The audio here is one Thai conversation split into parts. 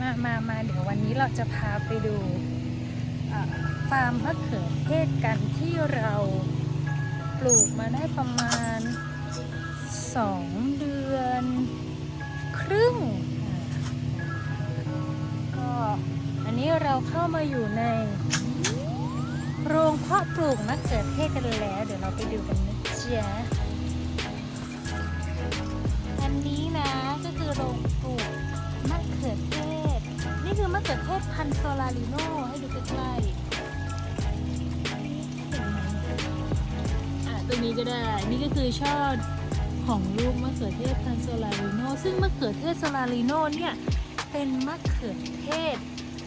มามามาเดี๋ยววันนี้เราจะพาไปดูฟาร์มมะเขือเทศกันที่เราปลูกมาได้ประมาณ 2 เดือนครึ่ง ก็อันนี้เราเข้ามาอยู่ใน โรงเพาะปลูกมะเขือเทศกันแล้ว เดี๋ยวเราไปดูกันนะจ๊ะะเขือเทศพันธุ์โซลาริโนให้ดูใกล้ๆอะตัวนี้ก็ได้ นี่ก็คือช่อของลูกมะเขือเทศพันธุ์โซลาริโนซึ่งมะเขือเทศโซลาริโนเนี่ยเป็นมะเขือเทศ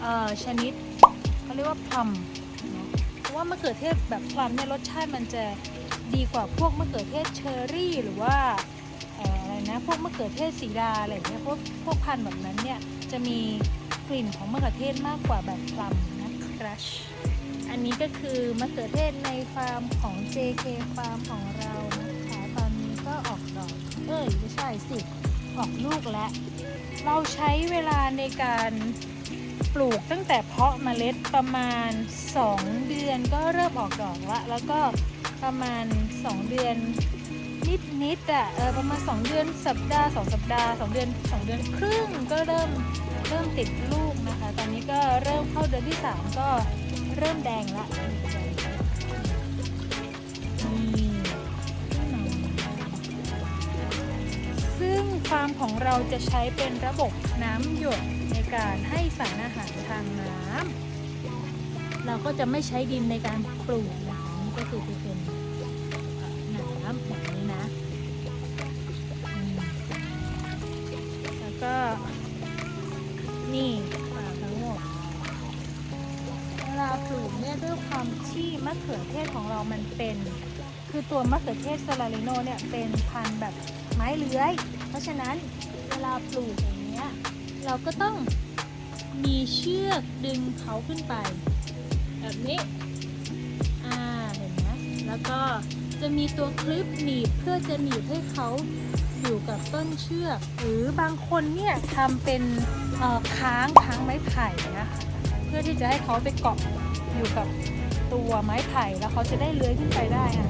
เอ่อชนิดเขาเรียกว่าพลัมเนอะเพราะว่ามะเขือเทศแบบพลัมเนี่ยรสชาติมันจะดีกว่าพวกมะเขือเทศเชอร์รี่หรือว่าอะไรนะพวกมะเขือเทศสีดาอะไรเงี้ยพวกพวกพันธุ์แบบนั้นเนี่ย จะมีกลิ่นของมะเขือเทศมากกว่าแบบพลัมนะครับ อันนี้ก็คือมะเขือเทศในฟาร์มของ JK ฟาร์มของเรานะคะตอนนี้ก็ออกดอก เอ้ยไม่ใช่สิ ออกลูกแล้ว เราใช้เวลาในการปลูกตั้งแต่เพาะเมล็ดประมาณ 2 เดือนก็เริ่มออกดอกละแล้วก็ประมาณ 2 เดือน นิดนิดๆอะเออประมาณ 2 เดือนสัปดาห์ 2 สัปดาห์ 2 เดือน 2 เดือนครึ่งก็เริ่มเริ่มติดลูกนะคะ ตอนนี้ก็เริ่มเข้าเดือนที่ 3 ก็เริ่มแดงละนี่ซึ่งฟาร์มของเราจะใช้เป็นระบบน้ำหยดในการให้สารอาหารทางน้ำเราก็จะไม่ใช้ดินในการปลูกนะคะนี่ก็คือเป็น แบบนี้นะ แล้วก็ นี่ปาทั้งหมดเวลาปลูกเนี่ยด้วยความที่มะเขือเทศของเรามันเป็น คือตัวมะเขือเทศซาลาริโนเนี่ยเป็นพันธุ์แบบไม้เลื้อย เพราะฉะนั้นเวลาปลูกอย่างเงี้ยเราก็ต้องมีเชือกดึงเขาขึ้นไป แบบนี้ อ่า เห็นไหมแล้วก็ จะมีตัวคลิปหนีบเพื่อจะหนีบให้เขาอยู่กับต้นเชือก หรือบางคนเนี่ยทำเป็นค้างค้างไม้ไผ่นะคะเพื่อที่จะให้เขาไปเกาะอยู่กับตัวไม้ไผ่แล้วเขาจะได้เลื้อยขึ้นไปได้อะ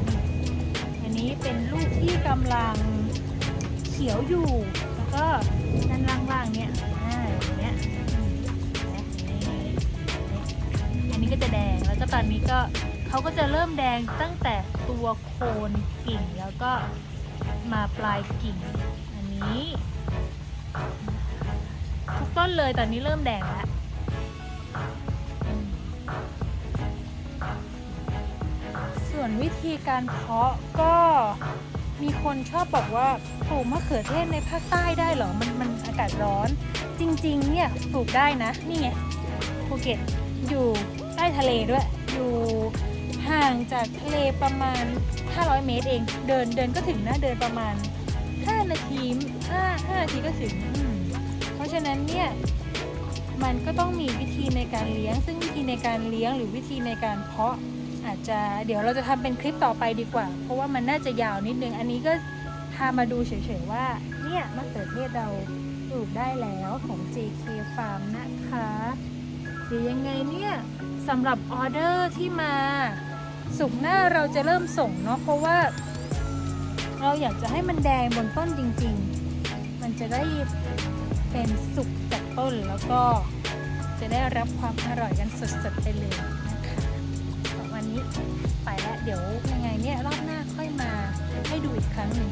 อันนี้เป็นลูกที่กำลังเขียวอยู่ แล้วก็ด้านล่างๆเนี่ยอ่าอย่างเงี้ยอืมนนี่อันนี้ก็จะแดงแล้วก็ตอนนี้ก็ เขาก็จะเริ่มแดงตั้งแต่ตัวโคนกิ่งแล้วก็มาปลายกิ่ง อันนี้ทุกต้นเลยตอนนี้เริ่มแดงแล้วส่วนวิธีการเพาะก็มีคนชอบบอกว่าปลูกมะเขือเทศในภาคใต้ได้เหรอ มันมันอากาศร้อน จริงๆ เนี่ยปลูกได้นะ นี่ไงภูเก็ตอยู่ใต้ทะเลด้วย อยู่ ห่างจากทะเลประมาณ 500 เมตรเอง เดินเดินก็ถึงนะ เดินประมาณ 5 นาที5 5นาทีก็ถึง เพราะฉะนั้นเนี่ย มันก็ต้องมีวิธีในการเลี้ยง ซึ่งวิธีในการเลี้ยงหรือวิธีในการเพาะอาจจะเดี๋ยวเราจะทำเป็นคลิปต่อไปดีกว่า เพราะว่ามันน่าจะยาวนิดนึง อันนี้ก็พามาดูเฉยๆว่า เนี่ยมะเขือเทศเราปลูกได้แล้วของ JK Farm นะคะหรือยังไงเนี่ยสำหรับออเดอร์ที่มา สุกหน้าเราจะเริ่มส่งเนาะเพราะว่า เราอยากจะให้มันแดงบนต้นจริง ๆ มันจะได้เป็นสุกจากต้นแล้วก็จะได้รับความอร่อยกันสดๆไปเลยนะคะวันนี้ไปแล้วเดี๋ยวยังไงเนี่ยรอบหน้าค่อยมาให้ดูอีกครั้งหนึ่ง